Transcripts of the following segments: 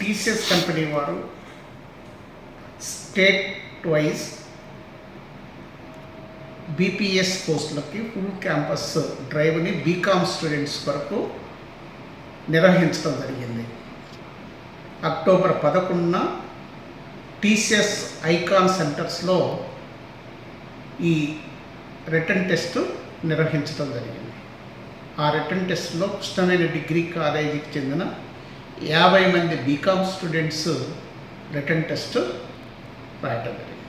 TCS company వారు state wise BPS పోస్టులకి full campus డ్రైవ్ని బీకామ్ స్టూడెంట్స్ వరకు నిర్వహించడం జరిగింది. అక్టోబర్ పదకొండున టీసీఎస్ ఐకాన్ సెంటర్స్లో ఈ రిటర్న్ టెస్ట్ నిర్వహించడం జరిగింది. ఆ రిటర్న్ టెస్ట్లో కృష్ణవేణి డిగ్రీ కాలేజీకి చెందిన యాభై మంది బీకామ్ స్టూడెంట్స్ రిటర్న్ టెస్ట్ రాయటం జరిగింది.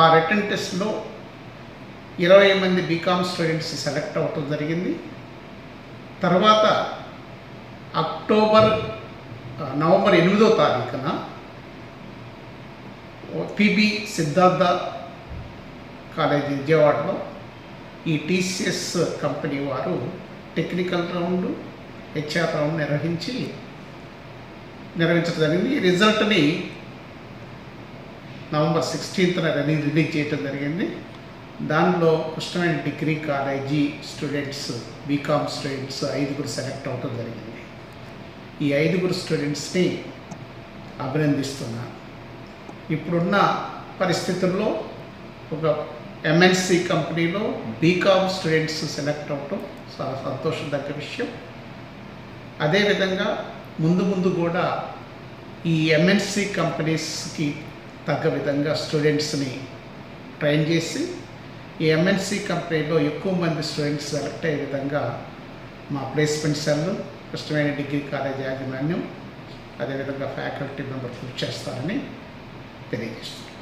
ఆ రిటర్న్ టెస్ట్లో ఇరవై మంది బీకామ్ స్టూడెంట్స్ సెలెక్ట్ అవ్వటం జరిగింది. తర్వాత అక్టోబర్ నవంబర్ ఎనిమిదో తారీఖున పిబి సిద్ధార్థ కాలేజీ విజయవాడలో ఈ టీసీఎస్ కంపెనీ వారు టెక్నికల్ రౌండ్ హెచ్ఆర్ రౌండ్ నిర్వహించి నిర్వహించడం జరిగింది ఈ రిజల్ట్ని నవంబర్ సిక్స్టీన్త్న రిలీజ్ చేయడం జరిగింది. దానిలో కృష్ణమైన degree college students BCom students ఐదుగురు సెలెక్ట్ అవటం జరిగింది. ఈ ఐదుగురు స్టూడెంట్స్ని అభినందిస్తున్నా ఇప్పుడున్న పరిస్థితుల్లో ఒక ఎంఎన్సి కంపెనీలో బీకామ్ స్టూడెంట్స్ సెలెక్ట్ అవ్వటం చాలా సంతోషదగ్గ విషయం. అదేవిధంగా ముందు ముందు కూడా ఈ ఎంఎన్సి కంపెనీస్కి తగ్గ విధంగా స్టూడెంట్స్ని ట్రైన్ చేసి ఈ ఎంఎన్సి కంపెనీలో ఎక్కువ మంది స్టూడెంట్స్ సెలెక్ట్ అయ్యే విధంగా మా ప్లేస్మెంట్ సెల్ కష్టమైన డిగ్రీ కాలేజ్ యాజమాన్యం అదేవిధంగా ఫ్యాకల్టీ మెంబర్ కృషి చేస్తారని తెలియజేస్తుంది